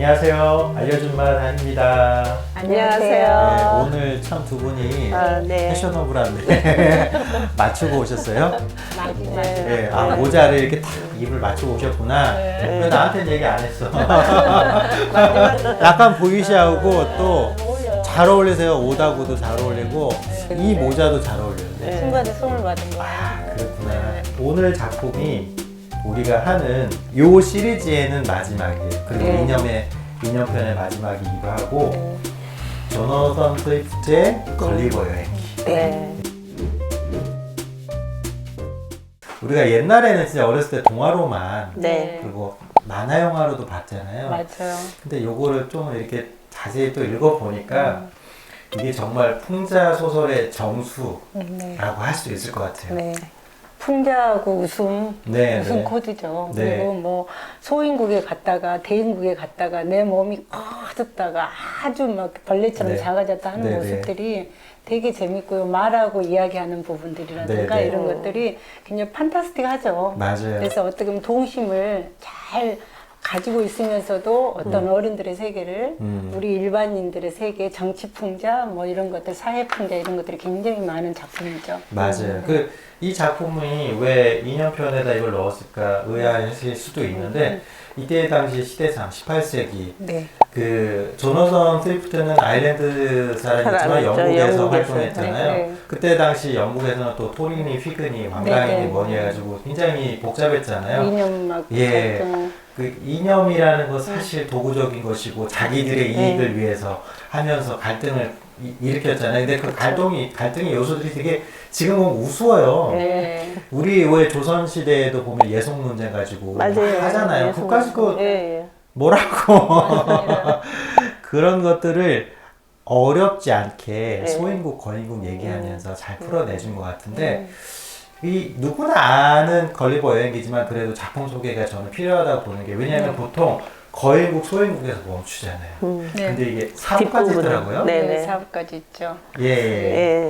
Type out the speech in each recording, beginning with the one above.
안녕하세요. 알려준 맛 한입니다. 안녕하세요. 네, 오늘 참 두 분이 아, 네. 패셔너블한데 맞추고 오셨어요? 마지막. 네, 아 모자를 이렇게 딱 입을 맞추고 오셨구나. 왜 나한테는 얘기 안 했어? 약간 보이시하고 또 잘 어울리세요. 오다구도 잘 어울리고 이 모자도 잘 어울려요. 네. 친구한테 선물 받은 거. 아 그렇구나. 오늘 작품이 우리가 하는 요 시리즈에는 마지막이에요. 그리고 네. 이념의 이념편의 마지막이기도 하고 조너선 스위프트의 걸리버 여행기. 네. 우리가 옛날에는 진짜 어렸을 때 동화로만 네. 그리고 만화 영화로도 봤잖아요. 맞아요. 근데 요거를 좀 이렇게 자세히 또 읽어보니까 음. 이게 정말 풍자 소설의 정수라고 네. 할 수 있을 것 같아요. 네. 풍자하고 웃음, 네, 웃음 네. 코드죠. 네. 그리고 뭐 소인국에 갔다가 대인국에 갔다가 내 몸이 커졌다가 아주 막 벌레처럼 네. 작아졌다 하는 네, 네. 모습들이 되게 재밌고요. 말하고 이야기하는 부분들이라든가 네, 네. 이런 것들이 굉장히 판타스틱하죠. 맞아요. 그래서 어떻게 보면 동심을 잘 가지고 있으면서도 어떤 어른들의 세계를 음. 우리 일반인들의 세계, 정치 풍자 뭐 이런 것들, 사회 풍자 이런 것들이 굉장히 많은 작품이죠. 맞아요. 그 이 작품이 왜 2년편에다 이걸 넣었을까 의아하실 수도 있는데 이때 당시 시대상 18세기 네. 그 조너선 스위프트는 아일랜드 사람이지만. 영국에서 영국에서. 활동했잖아요. 네, 네. 그때 당시 영국에서는 또 토리니, 휘그니, 왕가인이 네, 네. 뭐니 해가지고 굉장히 복잡했잖아요. 이념 막 예. 갈등. 그 이념이라는 건 사실 도구적인 것이고 자기들의 네. 이익을 위해서 하면서 갈등을 이- 일으켰잖아요. 근데 그 갈등이 갈등의 요소들이 되게 지금 보면 우스워요. 네. 우리 왜 조선 시대에도 보면 예속 논쟁 가지고 막 맞아요. 하잖아요. 그거 가지고 예, 예. 뭐라고 그런 것들을 어렵지 않게 네. 소인국 거인국 얘기하면서 잘 풀어내준 것 같은데 네. 이 누구나 아는 걸리버 여행기지만 그래도 작품 소개가 저는 필요하다고 보는 게 왜냐하면 네. 보통 거인국 소인국에서 멈추잖아요. 음. 네. 근데 이게 사부까지 뒷부분은. 있더라고요. 네. 네. 네네. 사업까지 있죠. 예. 예.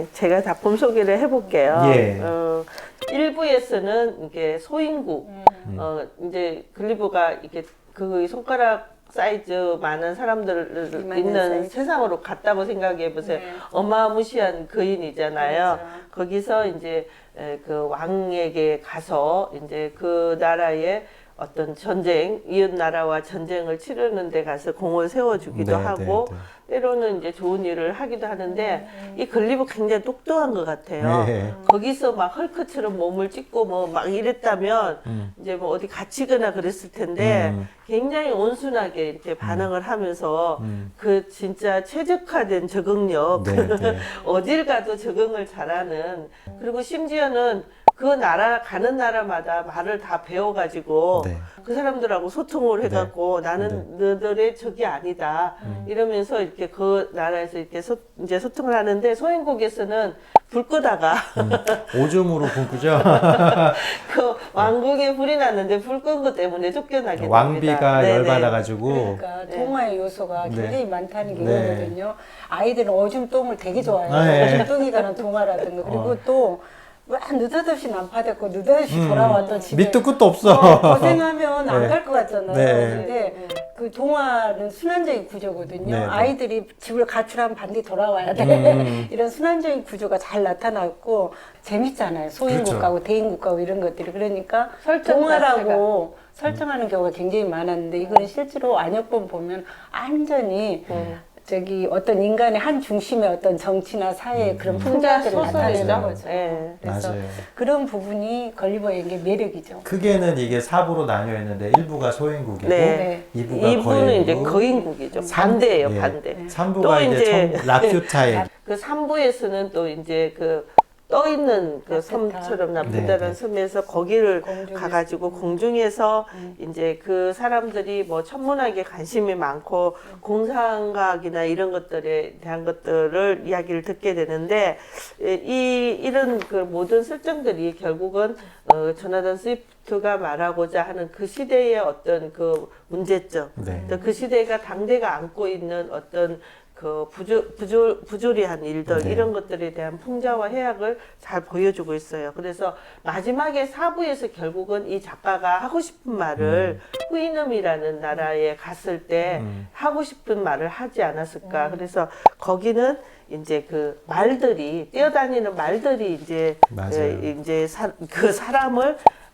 예, 제가 작품 소개를 해볼게요. 예. 어, 1부에서는 이게 소인국, 음. 어, 이제 글리브가 이게 그 손가락 사이즈 많은 사람들 있는 사이즈. 세상으로 갔다고 생각해 보세요. 네. 어마무시한 거인이잖아요. 그렇죠. 거기서 이제 에, 그 왕에게 가서 이제 그 나라의 어떤 전쟁, 이웃 나라와 전쟁을 치르는 데 가서 공을 세워주기도 네, 하고, 네, 때로는 이제 좋은 일을 하기도 하는데, 이 글리브 굉장히 똑똑한 것 같아요. 네. 거기서 막 헐크처럼 몸을 찢고 뭐 막 이랬다면, 음. 이제 뭐 어디 갇히거나 그랬을 텐데, 음. 굉장히 온순하게 이렇게 반응을 하면서, 음. 그 진짜 최적화된 적응력, 네, 네. 어딜 가도 적응을 잘하는 그리고 심지어는 그 나라 가는 나라마다 말을 다 배워가지고 네. 그 사람들하고 소통을 해갖고 나는 너들의 적이 아니다 음. 이러면서 이렇게 그 나라에서 이렇게 소, 이제 소통을 하는데 소인국에서는 불 끄다가 음. 오줌으로 굶고죠. 그 왕궁에 불이 났는데 불끈것 때문에 쫓겨나게 됩니다. 왕비가 네네. 열받아가지고 그러니까 네. 동화의 요소가 네. 굉장히 많다는 게 네. 이거거든요. 아이들은 오줌 똥을 되게 좋아해요. 아, 예. 오줌 똥이 가는 동화라든가 그리고 어. 또 와, 느닷없이 난파됐고 느닷없이 돌아왔던 집에 밑도 끝도 없어. 어, 고생하면 안 네. 갈 것 같잖아요. 네. 근데 그 동화는 순환적인 구조거든요. 네, 네. 아이들이 집을 가출하면 반드시 돌아와야 돼. 음. 이런 순환적인 구조가 잘 나타났고 재밌잖아요. 소인국 그렇죠. 가고 대인국 가고 이런 것들이 그러니까 설정 동화라고 설정하는 경우가 굉장히 많았는데 이거는 실제로 안역본 보면 완전히 음. 저기 어떤 인간의 한 중심의 어떤 정치나 사회 음. 그런 풍자 풍자들을 나타내는 소설이죠. 거죠. 예. 그래서 맞아요. 그런 부분이 걸리버에게 매력이죠. 크게는 이게 사부로 나뉘어 있는데 일부가 소인국이고 네. 이부가 이분은 이제 거인국. 거인국이죠. 삼- 반대예요, 예. 반대. 삼부가 또 이제, 이제- 청- 라큐타일. 그 3부에서는 또 이제 그 떠 있는 그. 섬처럼 네, 나쁘다는 네. 섬에서 거기를 공중에서. 가가지고 공중에서 이제 그 사람들이 뭐 천문학에 관심이 많고 공상과학이나 이런 것들에 대한 것들을 이야기를 듣게 되는데 에, 이 이런 그 모든 설정들이 결국은 어, 조나단 스위프트가 말하고자 하는 그 시대의 어떤 그 문제점 네. 또그 시대가 당대가 안고 있는 어떤 그 부조, 부조, 부조리한 일들 네. 이런 것들에 대한 풍자와 해악을 잘 보여주고 있어요. 그래서 마지막에 사부에서 결국은 이 작가가 하고 싶은 말을 후이놈이라는 나라에 갔을 때 음. 하고 싶은 말을 하지 않았을까. 그래서 거기는 이제 그 말들이 뛰어다니는 말들이 이제 맞아요. 에, 이제 사, 그 사람을 에,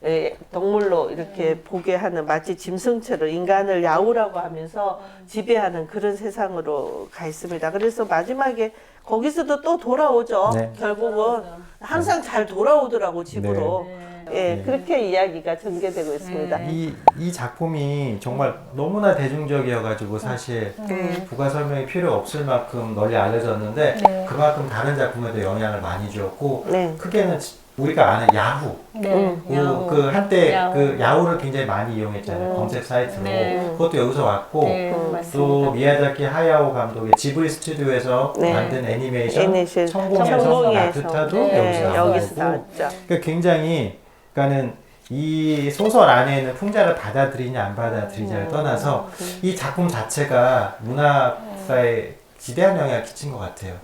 동물로 이렇게 보게 하는 마치 짐승처럼 인간을 야우라고 하면서 지배하는 그런 세상으로 가 있습니다. 그래서 마지막에 거기서도 또 돌아오죠. 네. 결국은 항상 잘 돌아오더라고 집으로. 예, 네. 그렇게 이야기가 전개되고 있습니다. 이, 이 작품이 정말 너무나 대중적이어가지고 사실 네. 부가 설명이 필요 없을 만큼 널리 알려졌는데 네. 그만큼 다른 작품에도 영향을 많이 주었고 네. 크게는 지- 우리가 아는 야후 네. 음. 그, 야후. 그 한때 야후. 그 야후를 굉장히 많이 이용했잖아요 음. 검색 사이트로 네. 그것도 여기서 왔고 네, 음. 맞습니다. 또 미야자키 하야오 감독의 지브리 스튜디오에서 네. 만든 애니메이션 애니메이션 천공에서 천공에서. 나투타도 네, 여기서 여기서 나오고 나왔죠. 그러니까 굉장히 그러니까는 이 소설 안에 있는 풍자를 받아들이냐 안 받아들이냐를 떠나서 이 작품 자체가 문학사에 지대한 영향을 끼친 것 같아요.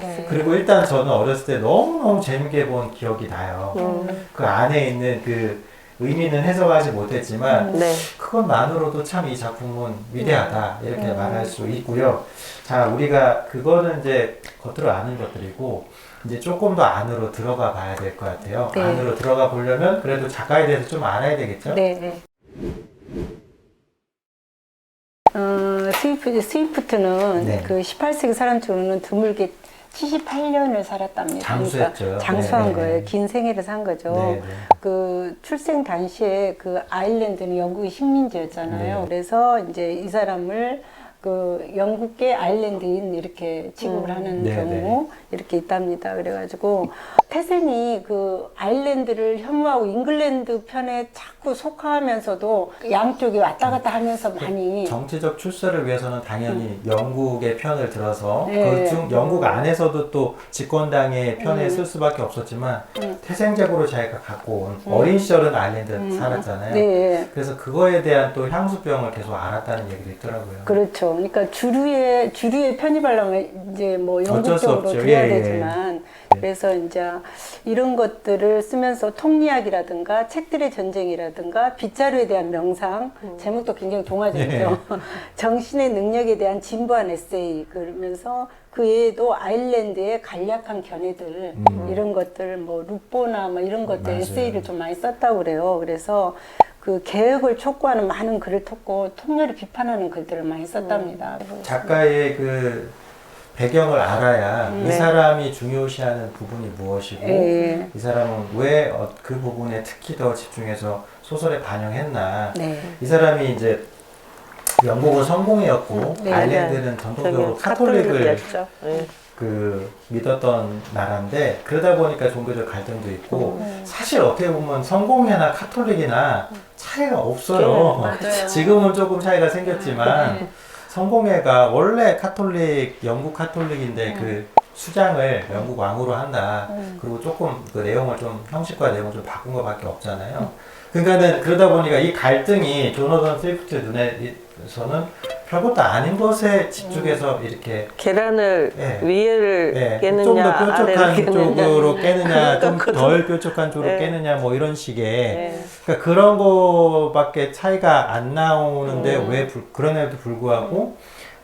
네. 그리고 일단 저는 어렸을 때 너무너무 재밌게 본 기억이 나요. 음. 그 안에 있는 그 의미는 해석하지 못했지만 네. 그것만으로도 참 이 작품은 위대하다 이렇게 말할 수 있고요. 자, 우리가 그거는 이제 겉으로 아는 것들이고 이제 조금 더 안으로 들어가 봐야 될 것 같아요. 네. 안으로 들어가 보려면 그래도 작가에 대해서 좀 알아야 되겠죠? 네. 네. 어, 스위프트, 스위프트는 네. 그 18세기 사람 중에는 드물게 78년을 살았답니다. 장수했죠. 그러니까 장수한 네, 네. 거예요. 긴 생애를 산 거죠. 네, 네. 그 출생 당시에 그 아일랜드는 영국의 식민지였잖아요. 네. 그래서 이제 이 사람을 그 영국계 아일랜드인 이렇게 취급을 음. 하는 네, 경우 이렇게 있답니다. 그래가지고 태생이 그 아일랜드를 혐오하고 잉글랜드 편에 자꾸 속하면서도 양쪽이 왔다 갔다 하면서 많이 정치적 출세를 위해서는 당연히 영국의 편을 들어서 음. 네. 그중 영국 안에서도 또 집권당의 편에 음. 쓸 수밖에 없었지만 음. 태생적으로 자기가 갖고 온 어린 시절은 아일랜드에 살았잖아요. 네. 그래서 그거에 대한 또 향수병을 계속 알았다는 얘기도 있더라고요. 그렇죠. 그러니까 주류에 주류에 편입하려면 이제 뭐 영국적으로. 돼야 예, 예. 되지만 그래서 이제 이런 것들을 쓰면서 통리학이라든가 책들의 전쟁이라든가 빗자루에 대한 명상 제목도 굉장히 동화적이죠. 정신의 능력에 대한 진부한 에세이 그러면서 그 외에도 아일랜드의 간략한 견해들 음. 이런 것들 뭐 루포나 뭐 이런 것들 맞아요. 에세이를 좀 많이 썼다고 그래요. 그래서 그 개혁을 촉구하는 많은 글을 톡고 통렬히 비판하는 글들을 많이 썼답니다. 작가의 그 배경을 알아야 이 네. 사람이 중요시하는 부분이 무엇이고 예. 이 사람은 왜 그 부분에 특히 더 집중해서 소설에 반영했나 네. 이 사람이 이제 영국은 성공이었고 네, 아일랜드는 전통적으로 카톨릭을 카톨릭이었죠. 예. 그 믿었던 나라인데 그러다 보니까 종교적 갈등도 있고 사실 어떻게 보면 성공회나 카톨릭이나 차이가 없어요. 네. 지금은 조금 차이가 생겼지만 성공회가 원래 카톨릭 영국 카톨릭인데 그 수장을 영국 왕으로 한다. 그리고 조금 그 내용을 좀 형식과 내용을 좀 바꾼 것밖에 없잖아요. 그러니까는 그러다 보니까 이 갈등이 조너던 스위프트 눈에 서는 별것도 아닌 것에 집중해서 이렇게 계란을 예. 위에를 예, 깨느냐 좀더 아래를 뾰족한 깨느냐 쪽으로 깨느냐, 좀 그것도- 덜 뾰족한 쪽으로 예. 깨느냐, 뭐 이런 식의 예. 그러니까 그런 거밖에 차이가 안 나오는데 음. 왜 불, 그런에도 불구하고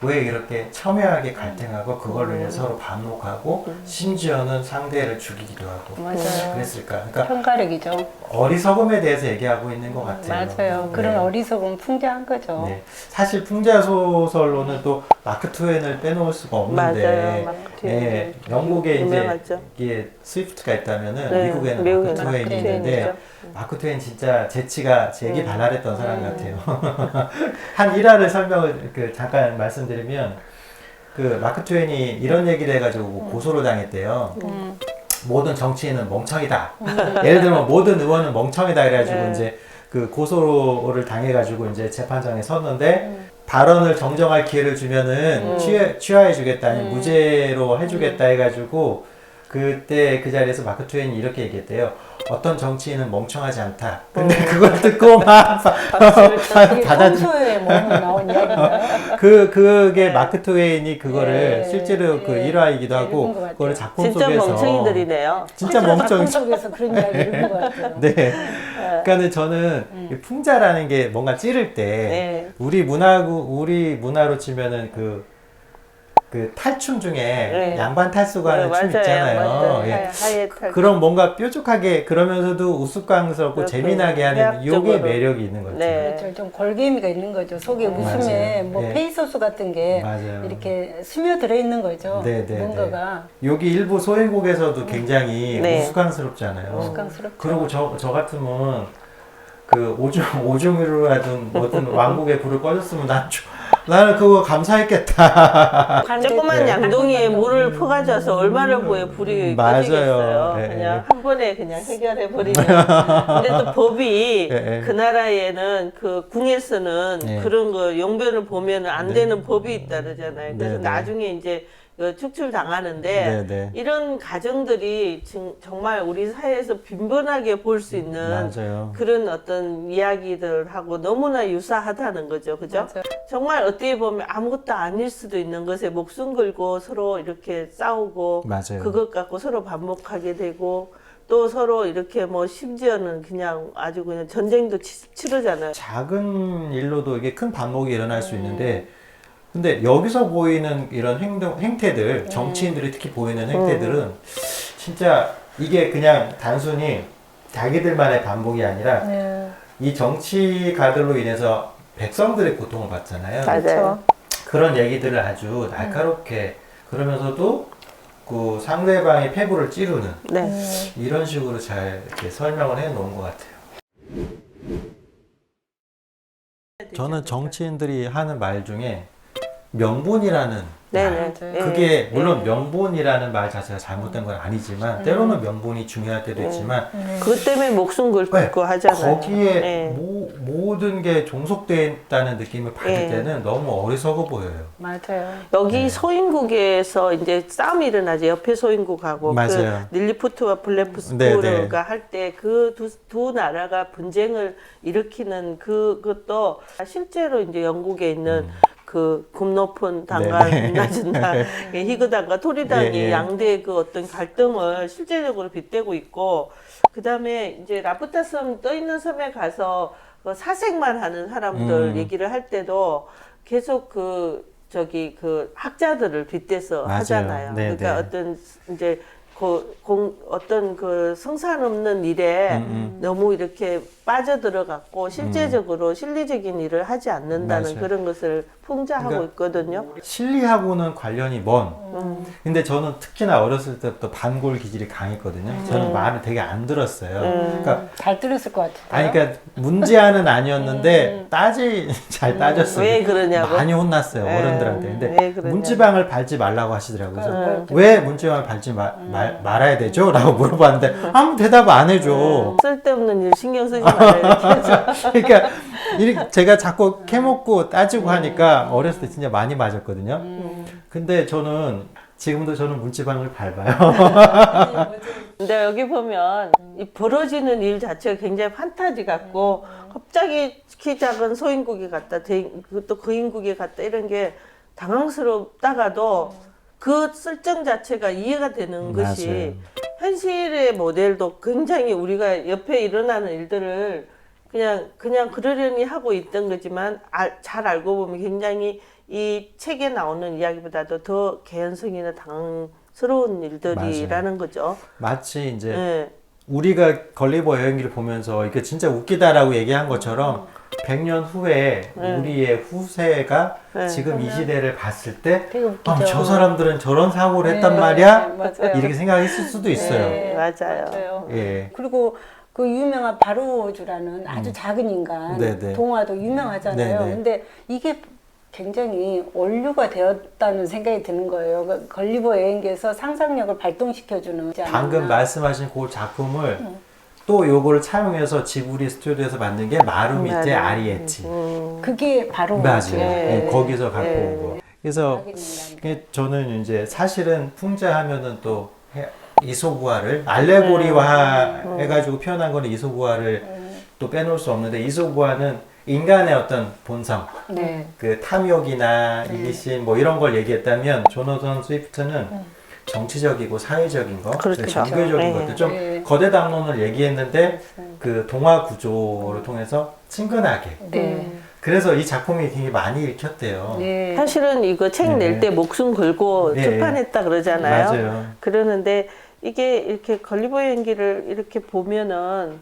왜 이렇게 첨예하게 갈등하고 그걸로 인해 서로 반목하고 심지어는 상대를 죽이기도 하고 맞아요. 그랬을까? 그러니까 편가력이죠. 어리석음에 대해서 얘기하고 있는 것 같아요. 맞아요. 그런 네. 어리석음 풍자한 거죠. 네. 사실 풍자 소설로는 또 마크 트웨인을 빼놓을 수가 없는데 맞아요. 마크 트웨인. 예, 영국에 이제 유명하죠. 이게 스위프트가 있다면은 네, 미국에는 미국에는 마크 트웨인이 있는데 트웨인이죠. 마크 트웨인 진짜 재치가 제기 음. 발랄했던 사람 음. 같아요. 한 일화를 설명을 그 잠깐 말씀드리면 그 마크 트웨인이 이런 얘기를 해가지고 고소를 당했대요. 음. 모든 정치인은 멍청이다. 예를 들면 모든 의원은 멍청이다 해가지고 네. 이제 그 고소를 당해가지고 이제 재판장에 섰는데 발언을 정정할 기회를 주면은 음. 취하, 취하해주겠다, 아니 음. 무죄로 해주겠다 해가지고 그때 그 자리에서 마크 트웨인이 이렇게 얘기했대요. 어떤 정치인은 멍청하지 않다. 근데 그걸 듣고 막 이게 받아들 평소에 뭐 나온 이야기인가? 그 그게 마크 트웨인이 그거를 예, 실제로 그 예. 일화이기도 예, 하고. 그거를 작품 진짜 속에서 멍청이들이네요. 진짜 작품 멍청이 속에서 그런 이야기 읽은 것 같아요. 네. 그러니까는 저는 이 풍자라는 게 뭔가 찌를 때 네. 우리 문화고 우리 문화로 치면은 그. 그 탈춤 중에 네. 양반 탈수가 하는 춤 있잖아요. 맞아요. 예. 하얘- 탈- 그런 뭔가 뾰족하게 그러면서도 우스꽝스럽고 그렇게 재미나게 하는 해학적으로. 요게 매력이 있는 거죠. 네. 그렇죠. 좀 골개미가 있는 거죠. 속에 웃음에 맞아요. 뭐 예. 페이소스 같은 게 맞아요. 이렇게 스며들어 있는 거죠. 네, 네, 뭔가가 여기 일부 소행곡에서도 굉장히 네. 우스꽝스럽잖아요. 우스꽝스럽죠. 그리고 저, 저 같으면 그 오중, 오중으로 하든 뭐든 왕국의 불을 꺼졌으면 난, 조- 나는 그거 감사했겠다. 조그만 네. 양동이에 물을 퍼가져서 얼마나 보여 불이 맞아요. 꺼지겠어요. 예, 그냥 예. 한 번에 그냥 해결해 버리면. 근데 또 법이 예, 예. 그 나라에는 그 궁에서는 예. 그런 거 용변을 보면 안 네. 되는 법이 있다 그러잖아요. 그래서 네, 네. 나중에 이제 그 축출 당하는데 네, 네. 이런 가정들이 지금 정말 우리 사회에서 빈번하게 볼 수 있는 맞아요. 그런 어떤 이야기들하고 너무나 유사하다는 거죠. 그죠? 맞아요. 정말 어떻게 보면 아무것도 아닐 수도 있는 것에 목숨 걸고 서로 이렇게 싸우고 맞아요. 그것 갖고 서로 반복하게 되고 또 서로 이렇게 뭐 심지어는 그냥 아주 그냥 전쟁도 치, 치르잖아요. 작은 일로도 이게 큰 반목이 일어날 수 있는데 근데 여기서 보이는 이런 행동 행태들 정치인들이 특히 보이는 행태들은 진짜 이게 그냥 단순히 자기들만의 반복이 아니라 네. 이 정치가들로 인해서 백성들의 고통을 받잖아요. 맞아요. 그런 얘기들을 아주 날카롭게 그러면서도 그 상대방의 패부를 찌르는 네. 이런 식으로 잘 이렇게 설명을 해 놓은 것 같아요. 저는 정치인들이 하는 말 중에 명분이라는 네네. 예. 그게 물론 예. 명분이라는 말 자체가 잘못된 건 아니지만 때로는 명분이 중요할 때도 있지만 그것 때문에 목숨 걸고 네, 하잖아요. 거기에 예. 모, 모든 게 종속되어 있다는 느낌을 받을 예. 때는 너무 어리석어 보여요. 맞아요. 여기 네. 소인국에서 이제 싸움이 일어나죠. 옆에 소인국하고 맞아요. 그 닐리푸트와 네, 네. 블레프스쿠르가 할 때 그 두 두 나라가 분쟁을 일으키는 그것도 실제로 이제 영국에 있는 그굽 높은 당과 음. 네, 네. 낮은 당, 히그당과 토리당이 예, 예. 양대의 그 어떤 갈등을 실제적으로 빗대고 있고 그 다음에 이제 라프타 섬 떠 있는 섬에 가서 그 사색만 하는 사람들 음. 얘기를 할 때도 계속 그 저기 그 학자들을 빗대서 맞아요. 하잖아요. 네, 그러니까 네. 어떤 이제 그 공, 어떤 그 성산 없는 일에 음, 너무 이렇게 빠져들어갔고 실제적으로 실리적인 일을 하지 않는다는 맞아요. 그런 것을 풍자하고 그러니까 있거든요. 실리하고는 관련이 먼. 음. 근데 저는 특히나 어렸을 때부터 반골 기질이 강했거든요. 저는 말을 되게 안 들었어요. 음. 그러니까 잘 들었을 것 같은데. 아니 그러니까 문제아는 아니었는데 따지 잘 따졌어요. 왜 그러냐고? 많이 혼났어요 네. 어른들한테. 왜 근데 그러냐고. 문지방을 밟지 말라고 하시더라고요. 그래서 음. 왜 문지방을 밟지 마- 말, 말아야 되죠? 라고 물어봤는데 아무 대답 안 해줘. 쓸데없는 일 신경 쓰지 말아요. 이렇게 해서. 그러니까 이렇게 제가 자꾸 캐먹고 따지고 하니까 어렸을 때 진짜 많이 맞았거든요. 근데 저는 지금도 저는 문지방을 밟아요. 근데 여기 보면 이 벌어지는 일 자체가 굉장히 판타지 같고 갑자기 키 작은 소인국에 갔다 대- 그것도 거인국에 갔다 이런 게 당황스럽다가도 그 설정 자체가 이해가 되는 것이 맞아요. 현실의 모델도 굉장히 우리가 옆에 일어나는 일들을 그냥 그냥 그러려니 하고 있던 거지만 알- 잘 알고 보면 굉장히 이 책에 나오는 이야기보다도 더 개연성이나 당황스러운 일들이라는 거죠. 마치 이제 네. 우리가 걸리버 여행기를 보면서 이게 진짜 웃기다라고 얘기한 것처럼 100년 후에 우리의 후세가 네. 지금 이 시대를 봤을 때 되게 웃기죠. 아, 저 사람들은 저런 사고를 네, 했단 말이야? 네, 맞아요. 이렇게 생각했을 수도 있어요. 네, 맞아요. 맞아요. 예. 그리고 그 유명한 바로주라는 아주 작은 인간 음. 네네. 동화도 유명하잖아요. 네네. 근데 이게 굉장히 원류가 되었다는 생각이 드는 거예요. 그 걸리버 여행기에서 상상력을 발동시켜주는 방금. 말씀하신 그 작품을 또 요거를 차용해서 지브리 스튜디오에서 만든 게 맞아요. 아리에치. 음, 그게 바로 맞아요. 네. 예, 거기서 갖고 네. 온 거. 그래서 저는 이제 사실은 풍자하면은 또 해- 이소부화를 알레고리화 해가지고 표현한 거는 이소부화를 또 빼놓을 수 없는데 이소부화는 인간의 어떤 본성, 네. 그 탐욕이나 이기심 뭐 이런 걸 얘기했다면 조너선 스위프트는 정치적이고 사회적인 거, 그렇죠. 그 종교적인 네. 것들 좀 네. 거대 담론을 얘기했는데 그 동화 구조를 통해서 친근하게. 네. 그래서 이 작품이 되게 많이 읽혔대요. 네. 사실은 이거 책 네. 낼때 목숨 걸고 네. 출판했다 그러잖아요. 맞아요. 그러는데 이게 이렇게 걸리버 연기를 이렇게 보면은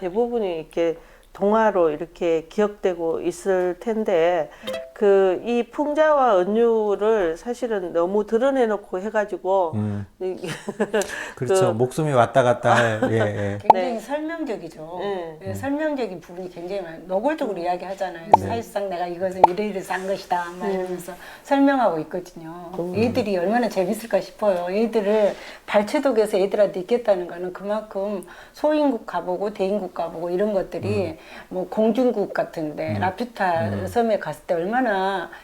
대부분이 이렇게 동화로 이렇게 기억되고 있을 텐데 그 이 풍자와 은유를 사실은 너무 드러내놓고 해가지고 음, 이- 그렇죠. 그- 목숨이 왔다 갔다 할. 예, 예. 굉장히 네. 설명적이죠. 네. 네, 설명적인 부분이 굉장히 많아요. 노골적으로 이야기하잖아요. 네. 사실상 내가 이것은 이래 이래서 한 것이다. 막 이러면서 설명하고 있거든요. 애들이 얼마나 재밌을까 싶어요. 애들을 발췌독에서 애들한테 있겠다는 거는 그만큼 소인국 가보고 대인국 가보고 이런 것들이 뭐 공중국 같은데 라퓨타 섬에 갔을 때 얼마나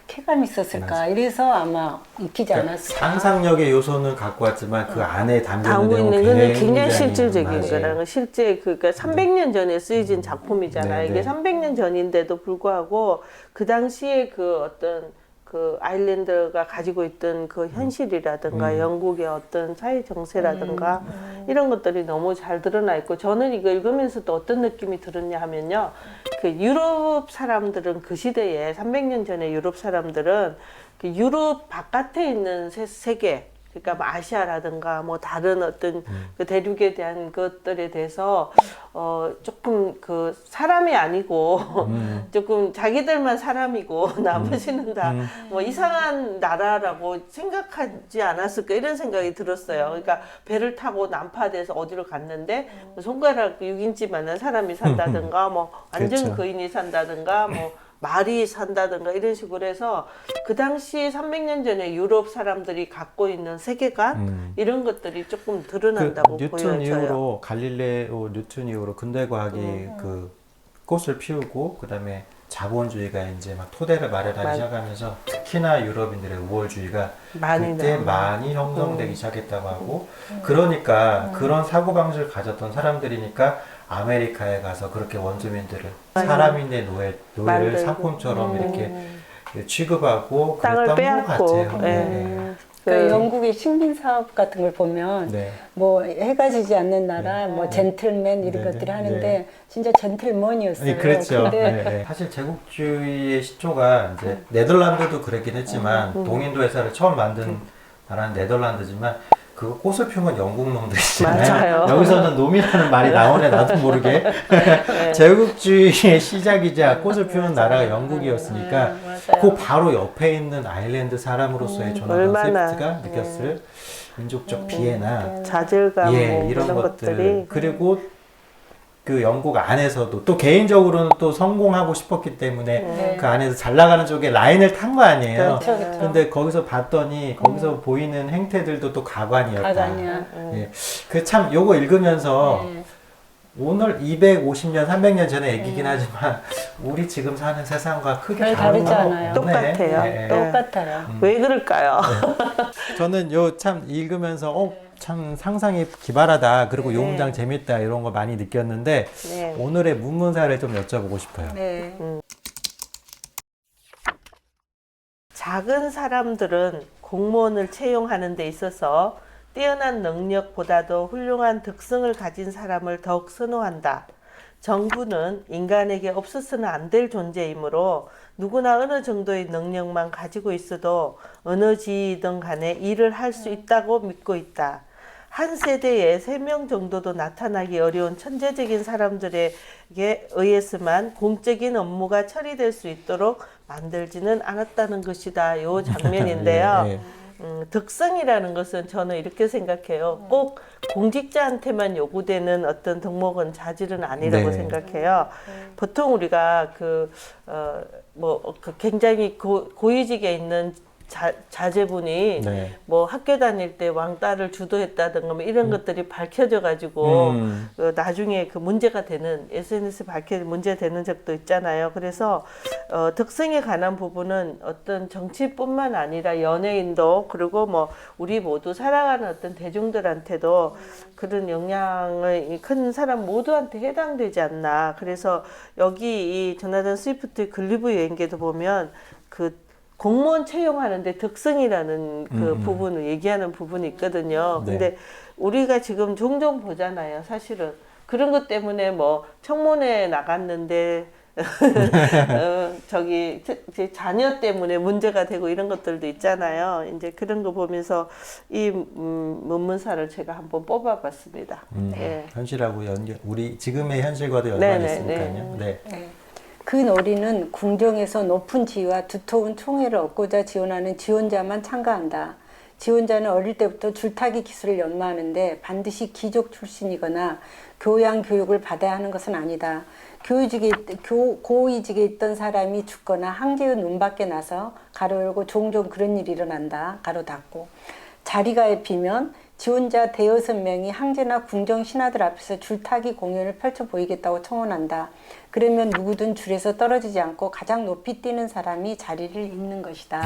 쾌감이 있었을까. 이래서 아마 익히지 그러니까 않았을까. 상상력의 요소는 갖고 왔지만 그 안에 담겨 담고 있는 거는 굉장히 실질적인. 거라는 거. 실제 그니까 300년 전에 쓰여진 작품이잖아요. 네, 이게 네. 300년 전인데도 불구하고 그 당시에 그 어떤 그 아일랜드가 가지고 있던 그 현실이라든가 음. 영국의 어떤 사회 정세라든가 이런 것들이 너무 잘 드러나 있고 저는 이거 읽으면서 또 어떤 느낌이 들었냐 하면요. 그 유럽 사람들은 그 시대에 300년 전에 유럽 사람들은 그 유럽 바깥에 있는 세, 세계 그러니까 뭐 아시아라든가 뭐 다른 어떤 그 대륙에 대한 것들에 대해서 어 조금 그 사람이 아니고 음. 조금 자기들만 사람이고 나머지는 다 음. 뭐 이상한 나라라고 생각하지 않았을까 이런 생각이 들었어요. 그러니까 배를 타고 난파돼서 어디로 갔는데 뭐 손가락 6인치만한 사람이 산다든가 뭐 완전 그렇죠. 거인이 산다든가 뭐 말이 산다든가 이런 식으로 해서 그 당시 300년 전에 유럽 사람들이 갖고 있는 세계관 음. 이런 것들이 조금 그 드러난다고 뉴턴 보여져요. 이후로 갈릴레오 뉴턴 이후로 근대 과학이 음. 그 꽃을 피우고 그다음에 자본주의가 이제 막 토대를 마련하기 맞- 시작하면서 특히나 유럽인들의 우월주의가 많이 그때 나와. 많이 형성되기 음. 시작했다고 하고 그러니까 그런 사고 방식을 가졌던 사람들이니까 아메리카에 가서 그렇게 원주민들을. 사람인의 노예 노예를. 상품처럼 음. 이렇게 취급하고 땅을 그랬던 것 빼앗고 같아요. 예. 네. 그러니까 그- 영국의 식민 사업 같은 걸 보면 네. 뭐 해가 지지 않는 나라, 뭐 젠틀맨 이런 네, 것들이 네, 하는데 네. 진짜 젠틀먼이었어요. 네, 그렇죠. 근데 네, 네. 사실 제국주의의 시초가 이제 네덜란드도 그랬긴 했지만 음. 동인도 회사를 처음 만든 나라는 네덜란드지만 그 꽃을 건 영국 놈들이잖아요. 맞아요. 여기서는 놈이라는 말이 나오네 나도 모르게. 네. 제국주의의 시작이자 꽃을 피우는 나라가 영국이었으니까 음, 맞아요. 그 바로 옆에 있는 아일랜드 사람으로서의 조나단 얼마나, 스위프트가 네. 느꼈을 민족적 비애나 자질감 예, 뭐 이런 이런 것들 것들이 그리고 그 영국 안에서도 또 개인적으로는 또 성공하고 싶었기 때문에 네. 그 안에서 잘 나가는 쪽에 라인을 탄 거 아니에요. 그렇죠, 그렇죠. 근데 거기서 봤더니 거기서 보이는 행태들도 또 가관이었다. 가관이야. 예. 그 참 요거 읽으면서 네. 오늘 250년, 300년 전에 얘기긴 하지만 우리 지금 사는 세상과 크게 별 다른 다르지 건 않아요. 없네. 똑같아요. 예. 똑같아요. 왜 그럴까요? 저는 요 참 읽으면서 어, 참 상상이 기발하다. 그리고 요 문장 재밌다. 이런 거 많이 느꼈는데 네. 오늘의 문문사를 좀 여쭤보고 싶어요. 네. 작은 사람들은 공무원을 채용하는 데 있어서 뛰어난 능력보다도 훌륭한 덕성을 가진 사람을 더욱 선호한다. 정부는 인간에게 없어서는 안 될 존재이므로 누구나 어느 정도의 능력만 가지고 있어도 어느 지이든 간에 일을 할 수 있다고 믿고 있다. 한 세대에 세 명 정도도 나타나기 어려운 천재적인 사람들에게 의해서만 공적인 업무가 처리될 수 있도록 만들지는 않았다는 것이다. 요 장면인데요. 예, 예. 음, 덕성이라는 것은 저는 이렇게 생각해요. 꼭 공직자한테만 요구되는 어떤 덕목은 자질은 아니라고 네. 생각해요. 보통 우리가 그, 어, 뭐, 그 굉장히 고, 고위직에 있는 자, 자제분이 네. 뭐 학교 다닐 때 왕따를 주도했다든가 뭐 이런 것들이 밝혀져 가지고 음. 어, 나중에 그 문제가 되는 SNS 밝혀 문제 되는 적도 있잖아요. 그래서 어, 덕성에 관한 부분은 어떤 정치뿐만 아니라 연예인도 그리고 뭐 우리 모두 살아가는 어떤 대중들한테도 그런 영향을 큰 사람 모두한테 해당되지 않나. 그래서 여기 이 조나단 스위프트 글리브 여행계도 보면 그 공무원 채용하는데 덕성이라는 그 음, 음. 부분을 얘기하는 부분이 있거든요. 네. 근데 우리가 지금 종종 보잖아요. 사실은 그런 것 때문에 뭐 청문회 나갔는데 어, 저기 트- 제 자녀 때문에 문제가 되고 이런 것들도 있잖아요. 이제 그런 거 보면서 이 음, 문문사를 제가 한번 뽑아봤습니다. 음, 예. 현실하고 연결, 우리 지금의 현실과도 연관이 네네, 있으니까요. 네. 그 놀이는 궁정에서 높은 지위와 두터운 총애를 얻고자 지원하는 지원자만 참가한다. 지원자는 어릴 때부터 줄타기 기술을 연마하는데 반드시 귀족 출신이거나 교양 교육을 받아야 하는 것은 아니다. 교의직에, 있- 교, 고위직에 있던 사람이 죽거나 항제의 눈밖에 나서 가로 열고 종종 그런 일이 일어난다. 가로 닫고. 자리가 비면 지원자 대여섯 명이 항제나 궁정 신하들 앞에서 줄타기 공연을 펼쳐 보이겠다고 청원한다. 그러면 누구든 줄에서 떨어지지 않고 가장 높이 뛰는 사람이 자리를 잇는 것이다.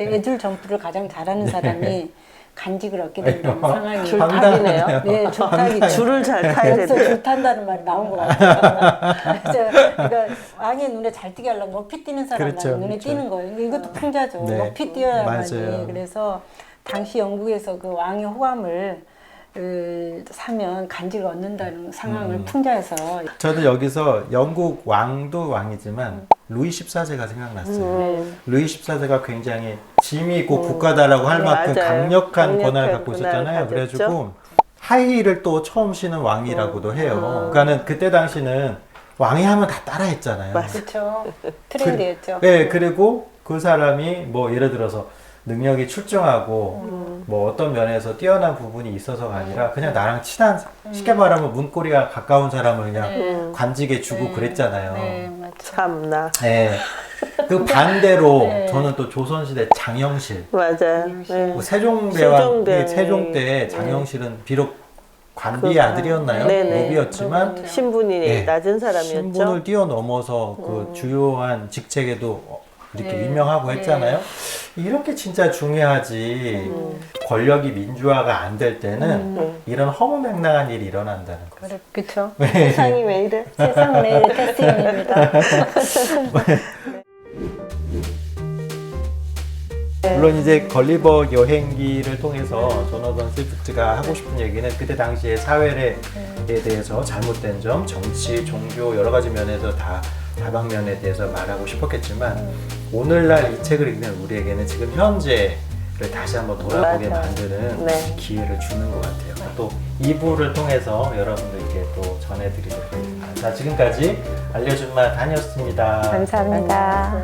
애줄 점프를 가장 잘하는 사람이 간직을 얻게 된다는 상황이 줄타기네요. 네, 줄타기. 줄을 잘 타야 되는. 줄 탄다는 말이 나온 것 같아요. 그러니까 왕의 눈에 잘 띄게 하려면 높이 뛰는 사람만 그렇죠, 눈에 그렇죠. 띄는 거예요. 이것도 풍자죠. 네, 높이 뛰어야만이. 그래서 당시 영국에서 그 왕의 호감을 을 사면 간직을 얻는다는 상황을 음. 풍자해서 저도 여기서 영국 왕도 왕이지만 루이 14세가 생각났어요. 음. 루이 14세가 굉장히 짐이 있고 국가다라고 할 네, 만큼 맞아요. 강력한 강력한 권한을 갖고 권한을 있었잖아요. 가졌죠. 그래가지고 하이힐을 또 처음 신은 왕이라고도 해요. 그러니까는 그때 당시는 왕이 하면 다 따라했잖아요. 그렇죠. 트렌드였죠. 네, 그리고 그 사람이 뭐 예를 들어서 능력이 출중하고 음. 뭐 어떤 면에서 뛰어난 부분이 있어서가 아니라 그냥 나랑 친한 쉽게 말하면 문고리가 가까운 사람을 그냥 음. 관직에 주고 그랬잖아요. 네. 참나. 네. 그 반대로 네. 저는 또 조선시대 장영실, 맞아요. 네. 뭐 세종대왕 세종대. 세종 때 장영실은 비록 관비의 그- 아들이었나요? 네네. 노비였지만 신분이 네. 낮은 사람이었죠. 신분을 뛰어넘어서 그 주요한 직책에도 이렇게 네. 임명하고 네. 했잖아요. 이렇게 진짜 중요하지. 권력이 민주화가 안 될 때는 음. 이런 허무맹랑한 일이 일어난다는 거죠. 그렇죠. 세상이 왜 이래? 세상 내 캐스팅입니다. 물론 이제 걸리버 여행기를 통해서 조너던 스위프트가 하고 싶은 얘기는 그때 당시의 사회에 대해서 잘못된 점, 정치, 종교 여러 가지 면에서 다 다방면에 대해서 말하고 싶었겠지만 오늘날 이 책을 읽는 우리에게는 지금 현재를 다시 한번 돌아보게 맞아요. 만드는 네. 기회를 주는 것 같아요. 또 2부를 통해서 여러분들께 또 전해드리도록 하겠습니다. 자, 지금까지 알려준 맛 다니었습니다. 감사합니다.